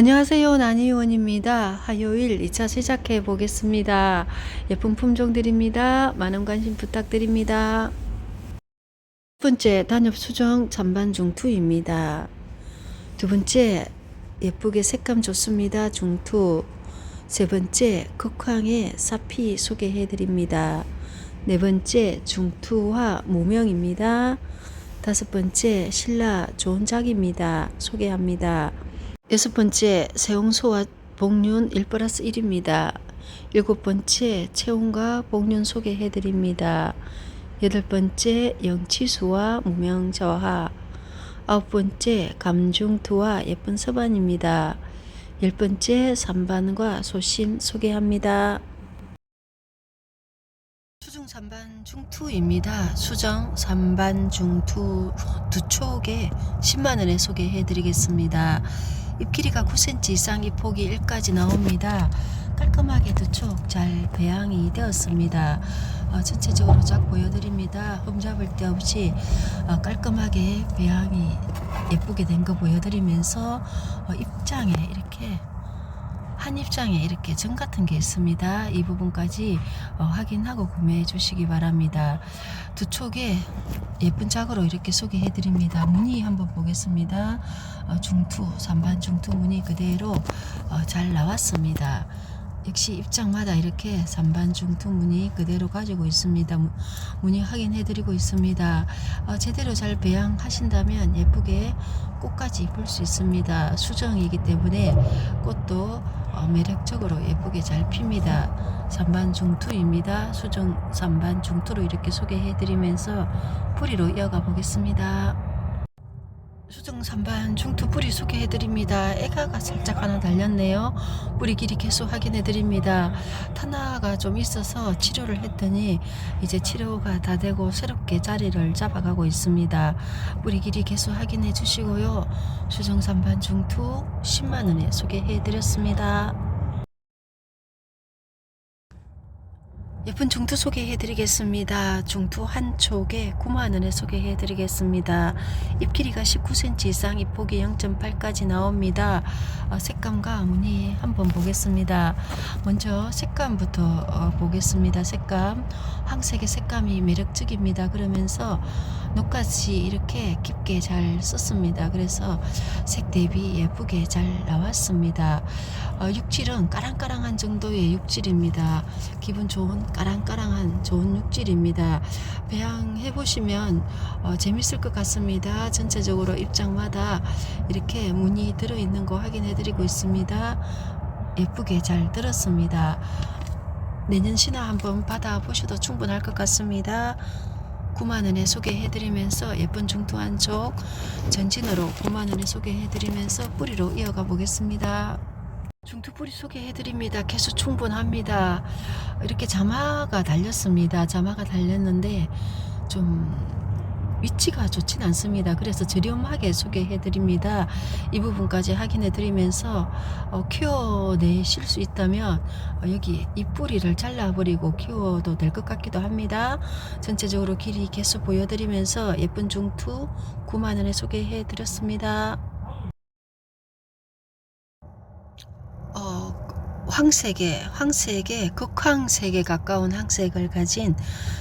안녕하세요. 나니원입니다. 화요일 2차 시작해 보겠습니다. 예쁜 품종들입니다. 많은 관심 부탁드립니다. 첫 번째, 단엽 수정 잔반 중투입니다. 두 번째, 예쁘게 색감 좋습니다. 중투. 세 번째, 극황의 사피 소개해 드립니다. 네 번째, 중투와 무명입니다. 다섯 번째, 신라 좋은 작입니다. 소개합니다. 여섯 번째 세홍소와 복륜 1 플러스 1입니다. 일곱 번째 채운과 복륜 소개해 드립니다. 여덟 번째 영치수와 무명저하 아홉 번째 감중투와 예쁜 서반입니다. 열 번째 삼반과 소신 소개합니다. 수중 삼반 중투입니다. 수정 삼반 중투 두 촉에 10만 원에 소개해 드리겠습니다. 잎 길이가 9cm 이상 잎 폭이 1까지 나옵니다. 깔끔하게 두 촉 잘 배양이 되었습니다. 어, 전체적으로 쫙 보여드립니다. 흠잡을 데 없이 어, 깔끔하게 배양이 예쁘게 된 거 보여드리면서 어, 입장에 이렇게 한 입장에 이렇게 점 같은 게 있습니다. 이 부분까지 어, 확인하고 구매해 주시기 바랍니다. 두 촉에 예쁜 짝으로 이렇게 소개해 드립니다. 무늬 한번 보겠습니다. 어, 중투, 삼반 중투 무늬 그대로 어, 잘 나왔습니다. 역시 입장마다 이렇게 삼반 중투 무늬 그대로 가지고 있습니다. 무- 무늬 확인해 드리고 있습니다. 어, 제대로 잘 배양하신다면 예쁘게 꽃까지 입을 수 있습니다. 수정이기 때문에 꽃도 어, 매력적으로 예쁘게 잘 핍니다. 삼반 중투입니다. 수정 삼반 중투로 이렇게 소개해 드리면서 뿌리로 이어가 보겠습니다. 수정 삼반 중투 뿌리 소개해 드립니다. 애가가 살짝 하나 달렸네요. 뿌리 길이 계속 확인해 드립니다. 탄화가 좀 있어서 치료를 했더니 이제 치료가 다 되고 새롭게 자리를 잡아가고 있습니다. 뿌리 길이 계속 확인해 주시고요. 수정 삼반 중투 10만 원에 소개해 드렸습니다. 예쁜 중투 소개해 드리겠습니다. 중투 한 촉에 9만 원에 소개해 드리겠습니다. 잎 길이가 19cm 이상 잎 폭이 0.8까지 나옵니다. 어, 색감과 무늬 한번 보겠습니다. 먼저 색감부터 어, 보겠습니다. 색감 황색의 색감이 매력적입니다. 그러면서 녹같이 이렇게 깊게 잘 썼습니다. 그래서 색 대비 예쁘게 잘 나왔습니다. 어, 육질은 까랑까랑한 정도의 육질입니다. 기분 좋은 까랑까랑한 좋은 육질입니다. 배양해 보시면 어, 재밌을 것 같습니다. 전체적으로 입장마다 이렇게 무늬 들어 있는 거 확인해 드리고 있습니다. 예쁘게 잘 들었습니다. 내년 신화 한번 받아 보셔도 충분할 것 같습니다. 9만 원에 소개해 드리면서 예쁜 중투 한쪽 전진으로 9만 원에 소개해 드리면서 뿌리로 이어가 보겠습니다. 중투 뿌리 소개해 드립니다. 개수 충분합니다. 이렇게 자마가 달렸습니다. 자마가 달렸는데 좀 위치가 좋진 않습니다. 그래서 저렴하게 소개해 드립니다. 이 부분까지 확인해 드리면서 어, 키워내실 수 있다면 어, 여기 이 뿌리를 잘라버리고 키워도 될 것 같기도 합니다. 전체적으로 길이 개수 보여드리면서 예쁜 중투 9만원에 소개해 드렸습니다. 어, 황색에 황색에 극황색에 가까운 황색을 가진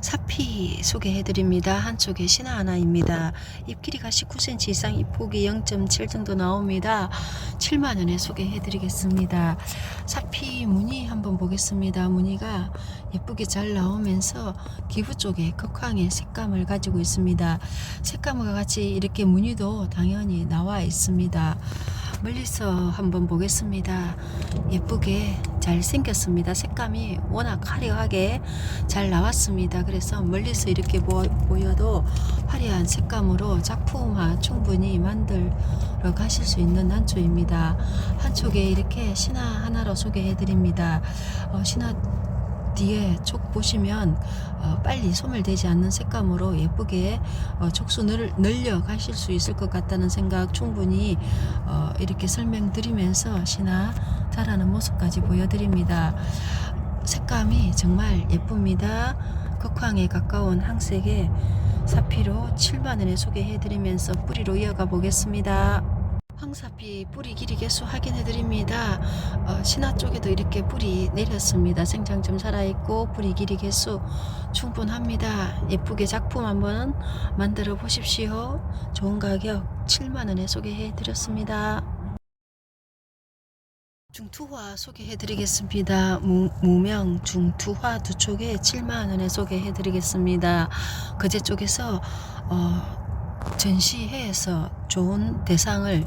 사피 소개해 드립니다. 한쪽에 신화 하나입니다. 잎 길이가 19cm 이상 잎 폭이 0.7 정도 나옵니다. 7만 원에 소개해 드리겠습니다. 사피 무늬 한번 보겠습니다. 무늬가 예쁘게 잘 나오면서 기부 쪽에 극황의 색감을 가지고 있습니다. 색감과 같이 이렇게 무늬도 당연히 나와 있습니다. 멀리서 한번 보겠습니다. 예쁘게 잘 생겼습니다. 색감이 워낙 화려하게 잘 나왔습니다. 그래서 멀리서 이렇게 보, 보여도 화려한 색감으로 작품화 충분히 만들어 가실 수 있는 한초입니다. 한쪽에 이렇게 신화 하나로 소개해 드립니다. 어, 신화 뒤에 촉 보시면 어, 빨리 소멸되지 않는 색감으로 예쁘게 어, 촉수를 늘려 가실 수 있을 것 같다는 생각 충분히 어, 이렇게 설명드리면서 신화 자라는 모습까지 보여드립니다. 색감이 정말 예쁩니다. 극황에 가까운 항색의 사피로 7만원에 소개해드리면서 뿌리로 이어가 보겠습니다. 황사피 뿌리 길이 개수 확인해 드립니다. 어, 신화 쪽에도 이렇게 뿌리 내렸습니다. 생장점 살아있고 뿌리 길이 개수 충분합니다. 예쁘게 작품 한번 만들어 보십시오. 좋은 가격 7만원에 소개해 드렸습니다. 중투화 소개해 드리겠습니다. 무, 무명 중투화 두 촉에 7만원에 소개해 드리겠습니다. 거제 쪽에서 어, 전시회에서 좋은 대상을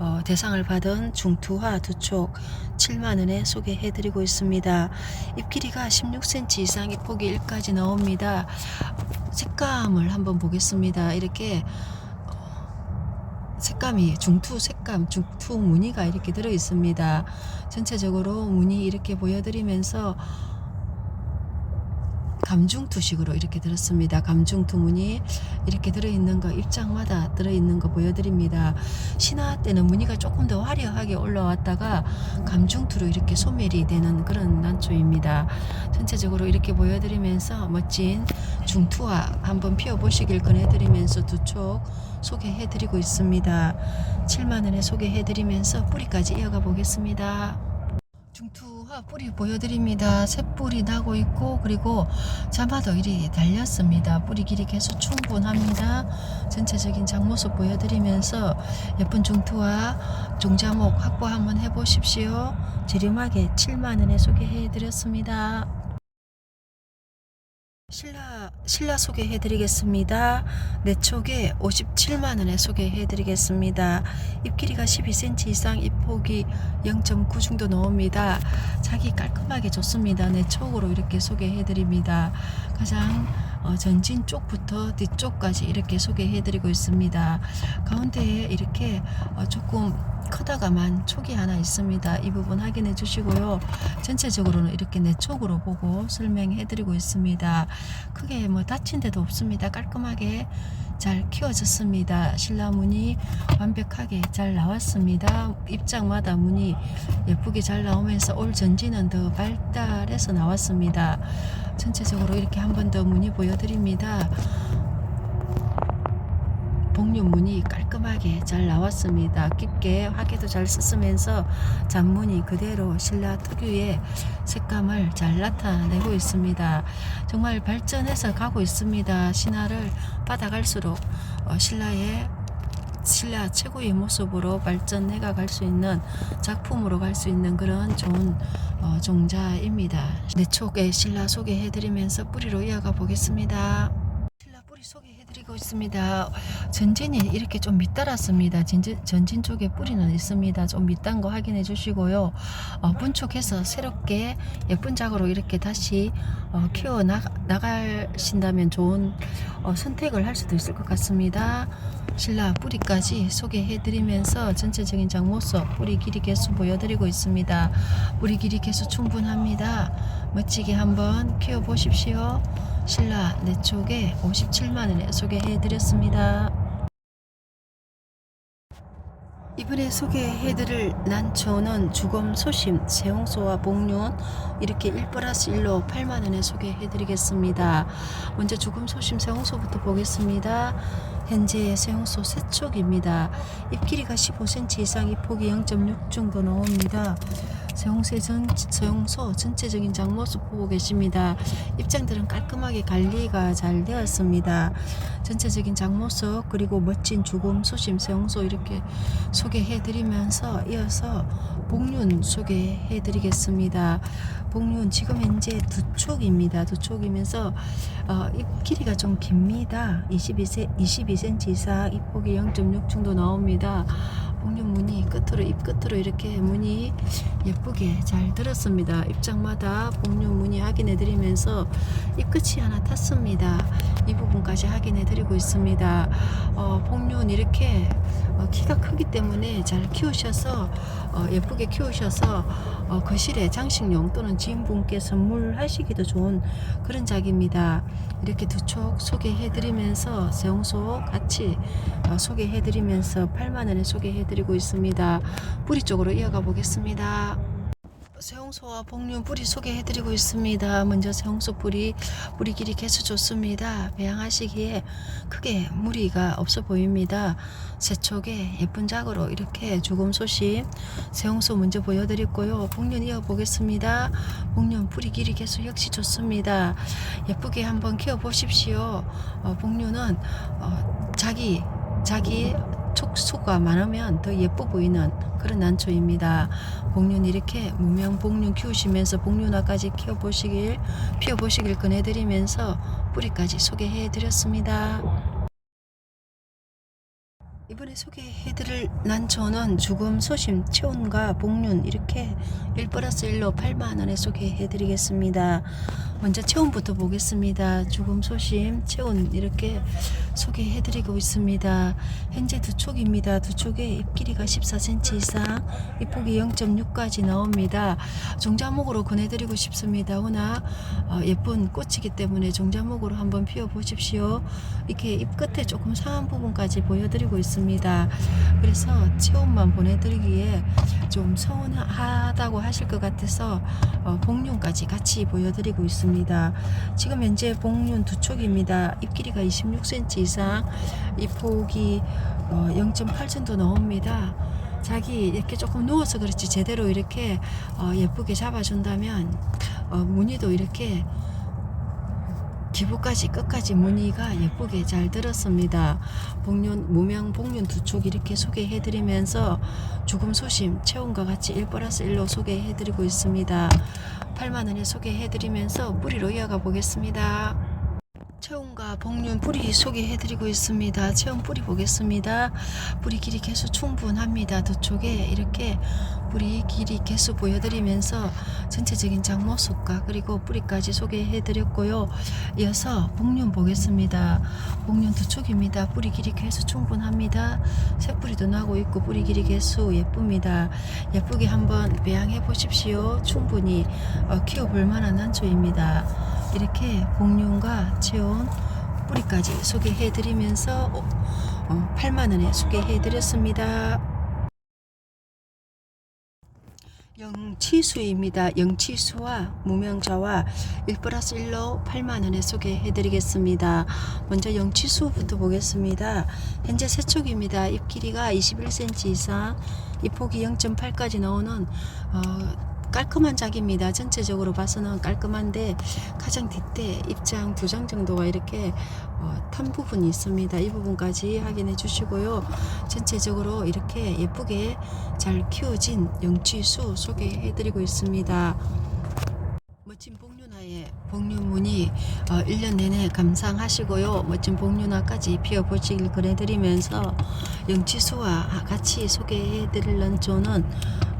어, 대상을 받은 중투화 두 촉 7만 원에 소개해 드리고 있습니다. 잎 길이가 16cm 이상의 폭이 1까지 나옵니다. 색감을 한번 보겠습니다. 이렇게 어, 색감이 중투 색감, 중투 무늬가 이렇게 들어 있습니다. 전체적으로 무늬 이렇게 보여드리면서 감중투식으로 이렇게 들었습니다. 감중투 무늬 이렇게 들어있는 거 입장마다 들어있는 거 보여드립니다. 신화 때는 무늬가 조금 더 화려하게 올라왔다가 감중투로 이렇게 소멸이 되는 그런 난초입니다. 전체적으로 이렇게 보여드리면서 멋진 중투화 한번 피워보시길 권해드리면서 두 촉 소개해드리고 있습니다. 7만원에 소개해드리면서 뿌리까지 이어가 보겠습니다. 중투 화 뿌리 보여드립니다. 새뿌리 나고 있고 그리고 자마도 이리 달렸습니다. 뿌리 길이 계속 충분합니다. 전체적인 장모습 보여드리면서 예쁜 중투화 종자목 확보 한번 해보십시오. 저렴하게 7만원에 소개해드렸습니다. 신라, 신라 소개해드리겠습니다. 내 촉에 57만 원에 소개해드리겠습니다. 잎 길이가 12cm 이상, 잎 폭이 0.9 정도 나옵니다. 자기 깔끔하게 좋습니다. 내 촉으로 이렇게 소개해드립니다. 가장 어, 전진 쪽부터 뒤쪽까지 이렇게 소개해드리고 있습니다. 가운데에 이렇게 어, 조금 크다가만 촉이 하나 있습니다. 이 부분 확인해 주시고요. 전체적으로는 이렇게 내 촉으로 보고 설명해 드리고 있습니다. 크게 뭐 다친 데도 없습니다. 깔끔하게 잘 키워졌습니다. 신라 문이 완벽하게 잘 나왔습니다. 입장마다 문이 예쁘게 잘 나오면서 올 전지는 더 발달해서 나왔습니다. 전체적으로 이렇게 한 번 더 문이 보여드립니다. 복류 문이 깔끔하게 잘 나왔습니다. 깊게 화개도 잘 쓰면서 잔문이 그대로 신라 특유의 색감을 잘 나타내고 있습니다. 정말 발전해서 가고 있습니다. 신화를 받아갈수록 어, 신라의 신라 최고의 모습으로 발전해가 갈 수 있는 작품으로 갈 수 있는 그런 좋은 어, 종자입니다. 내 촉에 신라 소개해드리면서 뿌리로 이어가 보겠습니다. 신라 뿌리 소개 해드리고 있습니다. 전진이 이렇게 좀 밑달았습니다. 전진, 전진 쪽에 뿌리는 있습니다. 좀 밑단 거 확인해 주시고요. 어, 분촉해서 새롭게 예쁜 작으로 이렇게 다시 어, 키워 나, 나가신다면 좋은 어, 선택을 할 수도 있을 것 같습니다. 신라 뿌리까지 소개해 드리면서 전체적인 장모습 뿌리 길이 개수 보여드리고 있습니다. 뿌리 길이 개수 충분합니다. 멋지게 한번 키워보십시오. 신라 내 쪽에 57만원에 소개해드렸습니다. 이번에 소개해드릴 난초는 주검 소심, 세홍소와 복륜 이렇게 1 플러스 1로 8만원에 소개해드리겠습니다. 먼저 주검 소심 세홍소부터 보겠습니다. 현재 세홍소 세촉입니다. 잎 길이가 15cm 이상, 잎 폭이 0.6 정도 나옵니다. 세홍새 전, 세홍소 전체적인 장모습 보고 계십니다. 입장들은 깔끔하게 관리가 잘 되었습니다. 전체적인 장모습 그리고 멋진 주검 소심 세홍소 이렇게 소개해 드리면서 이어서 복륜 소개해 드리겠습니다. 복륜 지금 현재 두 촉입니다. 두 촉이면서 어, 잎 길이가 좀 깁니다. 22세, 22cm 이상 잎 폭이 0.6 정도 나옵니다. 복륜 무늬 끝으로 잎 끝으로 이렇게 무늬 예쁘게 잘 들었습니다. 입장마다 복륜 무늬 확인해 드리면서 잎 끝이 하나 탔습니다. 이 부분까지 확인해 드리고 있습니다. 어, 복륜 이렇게 어, 키가 크기 때문에 잘 키우셔서 어, 예쁘게 키우셔서 어, 거실에 장식용 또는 지인분께 선물하시기도 좋은 그런 작입니다. 이렇게 두 촉 소개해 드리면서 세홍소 같이 어, 소개해 드리면서 8만원에 소개해 드리고 있습니다. 뿌리 쪽으로 이어가 보겠습니다. 세홍소와 복륜 뿌리 소개해드리고 있습니다. 먼저 세홍소 뿌리 뿌리 길이 개수 좋습니다. 배양하시기에 크게 무리가 없어 보입니다. 세촉에 예쁜 작으로 이렇게 조금 소심 세홍소 먼저 보여드렸고요. 복륜 이어보겠습니다. 복륜 뿌리 길이 개수 역시 좋습니다. 예쁘게 한번 키워보십시오. 어, 복륜은 어, 자기 자기 촉수가 많으면 더 예뻐 보이는 그런 난초입니다. 복륜 이렇게 무명 복륜 키우시면서 복륜화까지 키워보시길 피워보시길 권해드리면서 뿌리까지 소개해드렸습니다. 이번에 소개해드릴 난초는 죽음, 소심, 체온과 복륜 이렇게 1 플러스 1로 8만원에 소개해드리겠습니다. 먼저 체온부터 보겠습니다. 죽음, 소심, 체온 이렇게 소개해드리고 있습니다. 현재 두 촉입니다. 두 촉에 잎 길이가 14cm 이상, 잎폭이 0.6까지 나옵니다. 종자목으로 권해드리고 싶습니다. 워낙 어, 예쁜 꽃이기 때문에 종자목으로 한번 피워보십시오. 이렇게 잎 끝에 조금 상한 부분까지 보여드리고 있습니다. 그래서 체온만 보내드리기에 좀 서운하다고 하실 것 같아서 어, 복륜까지 같이 보여드리고 있습니다. 지금 현재 복륜 두 촉입니다. 잎 길이가 26cm 이상, 잎 폭이 어, 0.8 정도 나옵니다. 자기 이렇게 조금 누워서 그렇지 제대로 이렇게 어, 예쁘게 잡아준다면 어, 무늬도 이렇게 기부까지 끝까지 무늬가 예쁘게 잘 들었습니다. 복륜 무명 복륜 두 촉 이렇게 소개해드리면서 죽음 소심 체온과 같이 1 플러스 1로 소개해드리고 있습니다. 8만 원에 소개해드리면서 뿌리로 이어가 보겠습니다. 체온과 복륜 뿌리 소개해드리고 있습니다. 체온 뿌리 보겠습니다. 뿌리 길이 개수 충분합니다. 두 쪽에 이렇게 뿌리 길이 개수 보여드리면서 전체적인 장모습과 그리고 뿌리까지 소개해드렸고요. 이어서 복륜 보겠습니다. 복륜 두 촉입니다. 뿌리 길이 개수 충분합니다. 새뿌리도 나고 있고 뿌리 길이 개수 예쁩니다. 예쁘게 한번 배양해 보십시오. 충분히 어, 키워볼 만한 난초입니다. 이렇게 복륜과 체온 뿌리까지 소개해드리면서 어, 8만원에 소개해드렸습니다. 영치수입니다. 영치수와 무명자와 1 플러스 1로 8만원에 소개해드리겠습니다. 먼저 영치수부터 보겠습니다. 현재 세촉입니다. 잎 길이가 21cm 이상, 잎 폭이 0.8까지 나오는 어, 깔끔한 작입니다. 전체적으로 봐서는 깔끔한데 가장 뒷대 입장 두 장 정도가 이렇게 어, 탄 부분이 있습니다. 이 부분까지 확인해 주시고요. 전체적으로 이렇게 예쁘게 잘 키워진 영취수 소개해 드리고 있습니다. 복륜무늬 어, 1년 내내 감상하시고요. 멋진 복륜화까지 피워보시길 권해드리면서 영치수와 같이 소개해드릴 런초는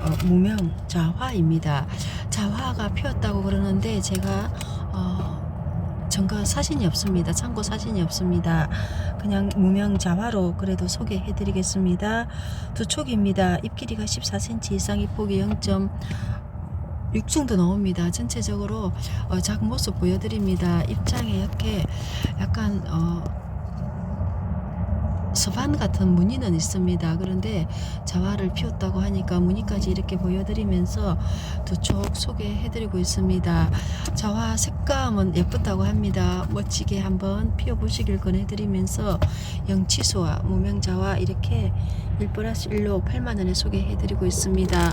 어, 무명 자화입니다. 자화가 피었다고 그러는데 제가 어, 증거 사진이 없습니다. 참고 사진이 없습니다. 그냥 무명 자화로 그래도 소개해드리겠습니다. 두 촉입니다. 잎 길이가 14cm 이상, 잎 폭이 0. 6 정도 나옵니다. 전체적으로 어, 작 모습 보여드립니다. 입장에 이렇게 약간 어, 서반 같은 무늬는 있습니다. 그런데 자화를 피웠다고 하니까 무늬까지 이렇게 보여드리면서 두촉 소개해드리고 있습니다. 자화 색감은 예쁘다고 합니다. 멋지게 한번 피워보시길 권해드리면서 영치수와 무명자화 이렇게 1 플러스 1로 8만원에 소개해드리고 있습니다.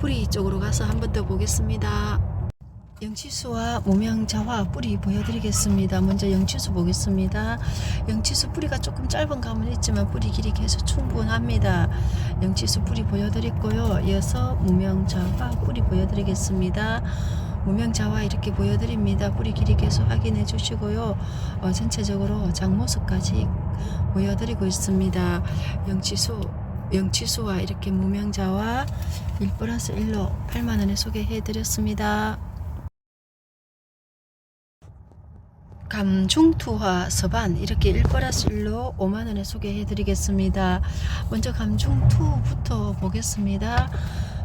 뿌리 쪽으로 가서 한 번 더 보겠습니다. 영치수와 무명자화 뿌리 보여드리겠습니다. 먼저 영치수 보겠습니다. 영치수 뿌리가 조금 짧은 감은 있지만 뿌리 길이 계속 충분합니다. 영치수 뿌리 보여드렸고요. 이어서 무명자화 뿌리 보여드리겠습니다. 무명자화 이렇게 보여드립니다. 뿌리 길이 계속 확인해 주시고요. 어, 전체적으로 장모습까지 보여드리고 있습니다. 영치수 영치수와 이렇게 무명자와 1 플러스 1로 8만원에 소개해 드렸습니다. 감중투화 서반 이렇게 1 플러스 1로 5만원에 소개해 드리겠습니다. 먼저 감중투부터 보겠습니다.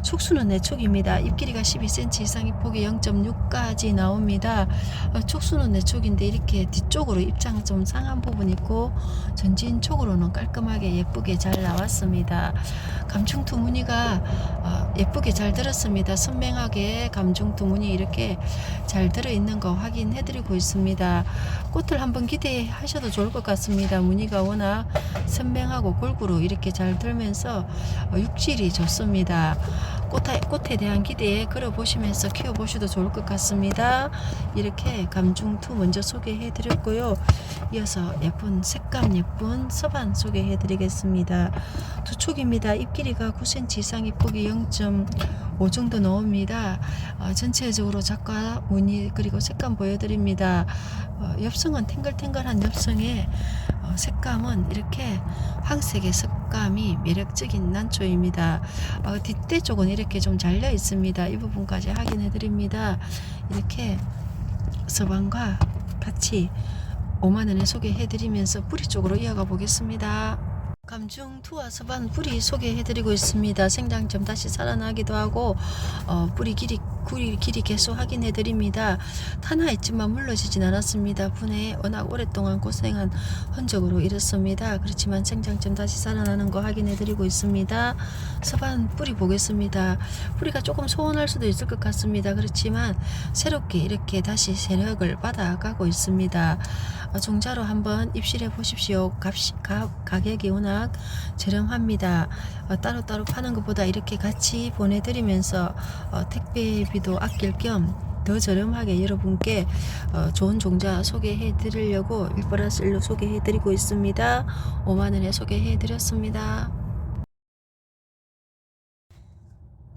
촉수는 내촉입니다. 잎 길이가 12cm 이상, 잎 폭이 0.6까지 나옵니다. 어, 촉수는 내촉인데 이렇게 뒤쪽으로 입장 좀 상한 부분 있고 전진 쪽으로는 깔끔하게 예쁘게 잘 나왔습니다. 감충투 무늬가 어, 예쁘게 잘 들었습니다. 선명하게 감충투 무늬 이렇게 잘 들어 있는 거 확인해 드리고 있습니다. 꽃을 한번 기대하셔도 좋을 것 같습니다. 무늬가 워낙 선명하고 골고루 이렇게 잘 들면서 어, 육질이 좋습니다. 꽃에, 꽃에 대한 기대에 걸어보시면서 키워보셔도 좋을 것 같습니다. 이렇게 감중투 먼저 소개해 드렸고요. 이어서 예쁜 색감 예쁜 서반 소개해 드리겠습니다. 두 촉입니다. 잎 길이가 9cm 이상이 폭이 0.5 정도 나옵니다. 어, 전체적으로 작과 무늬 그리고 색감 보여드립니다. 어, 엽성은 탱글탱글한 엽성에 어, 색감은 이렇게 황색의 색감이 매력적인 난초입니다. 어, 뒷대 쪽은 이렇게 좀 잘려 있습니다. 이 부분까지 확인해 드립니다. 이렇게 서방과 같이 5만원에 소개해 드리면서 뿌리 쪽으로 이어가 보겠습니다. 감중 투와 서반 뿌리 소개해 드리고 있습니다. 생장점 다시 살아나기도 하고 어, 뿌리 길이 뿌리 길이 계속 확인해 드립니다. 탄화했지만 물러지진 않았습니다. 분해 워낙 오랫동안 고생한 흔적으로 이렇습니다. 그렇지만 생장점 다시 살아나는 거 확인해 드리고 있습니다. 서반 뿌리 보겠습니다. 뿌리가 조금 소원할 수도 있을 것 같습니다. 그렇지만 새롭게 이렇게 다시 세력을 받아가고 있습니다. 어, 종자로 한번 입실해 보십시오. 값이, 가, 가격이 워낙 저렴합니다. 어, 따로따로 파는 것보다 이렇게 같이 보내드리면서 어, 택배비도 아낄 겸더 저렴하게 여러분께 어, 좋은 종자 소개해 드리려고 1플러스 1로 소개해 드리고 있습니다. 5만원에 소개해 드렸습니다.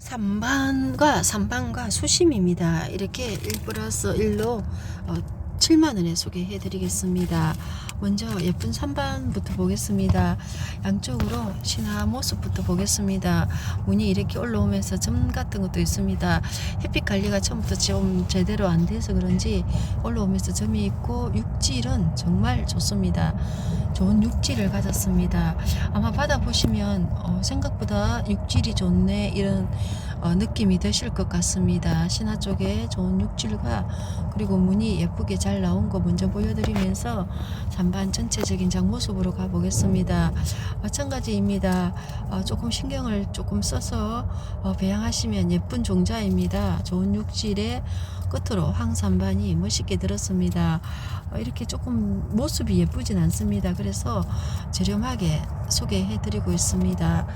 3반과 3반과 수심입니다. 이렇게 1 플러스 1로 어, 7만원에 소개해 드리겠습니다. 먼저 예쁜 3반부터 보겠습니다. 양쪽으로 신화 모습부터 보겠습니다. 문이 이렇게 올라오면서 점 같은 것도 있습니다. 햇빛 관리가 처음부터 좀 제대로 안 돼서 그런지 올라오면서 점이 있고 육질은 정말 좋습니다. 좋은 육질을 가졌습니다. 아마 받아보시면 어, 생각보다 육질이 좋네 이런 어, 느낌이 드실 것 같습니다. 신화 쪽에 좋은 육질과 그리고 무늬 예쁘게 잘 나온 거 먼저 보여드리면서 잔반 전체적인 장 모습으로 가보겠습니다. 마찬가지입니다. 어, 조금 신경을 조금 써서 어, 배양하시면 예쁜 종자입니다. 좋은 육질의 끝으로 황산반이 멋있게 들었습니다. 어, 이렇게 조금 모습이 예쁘진 않습니다. 그래서 저렴하게 소개해 드리고 있습니다.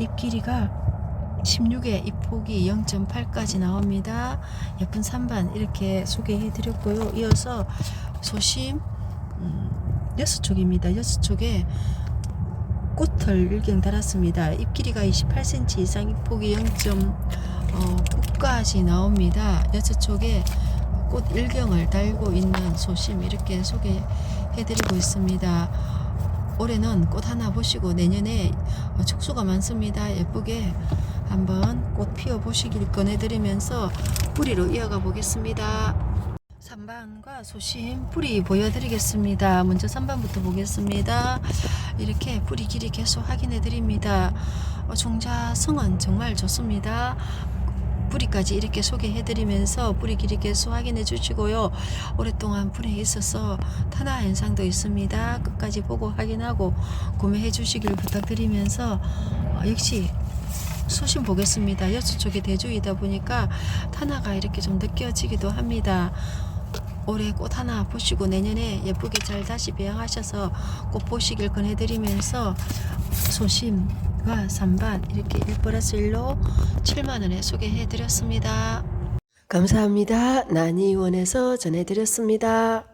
잎 길이가 16에 잎 폭이 0.8까지 나옵니다. 예쁜 3반 이렇게 소개해 드렸고요. 이어서 소심 음, 6촉입니다. 6촉에 꽃을 일경 달았습니다. 잎 길이가 28cm 이상 잎 폭이 0.9까지 나옵니다. 6촉에 꽃 일경을 달고 있는 소심 이렇게 소개해 드리고 있습니다. 올해는 꽃 하나 보시고 내년에 어, 축수가 많습니다. 예쁘게 한번 꽃 피워 보시길 권해드리면서 뿌리로 이어가 보겠습니다. 3반과 소심 뿌리 보여드리겠습니다. 먼저 3반부터 보겠습니다. 이렇게 뿌리 길이 계속 확인해 드립니다. 어, 종자성은 정말 좋습니다. 뿌리까지 이렇게 소개해 드리면서 뿌리 길이 계속 확인해 주시고요. 오랫동안 뿌리에 있어서 탄화 현상도 있습니다. 끝까지 보고 확인하고 구매해 주시길 부탁드리면서 어, 역시 소신 보겠습니다. 여수 쪽에 대주이다 보니까 탄화가 이렇게 좀 느껴지기도 합니다. 올해 꽃 하나 보시고 내년에 예쁘게 잘 다시 배양하셔서 꽃 보시길 권해드리면서 소심과 산반 이렇게 1 플러스 1로 7만원에 소개해드렸습니다. 감사합니다. 난이원에서 전해드렸습니다.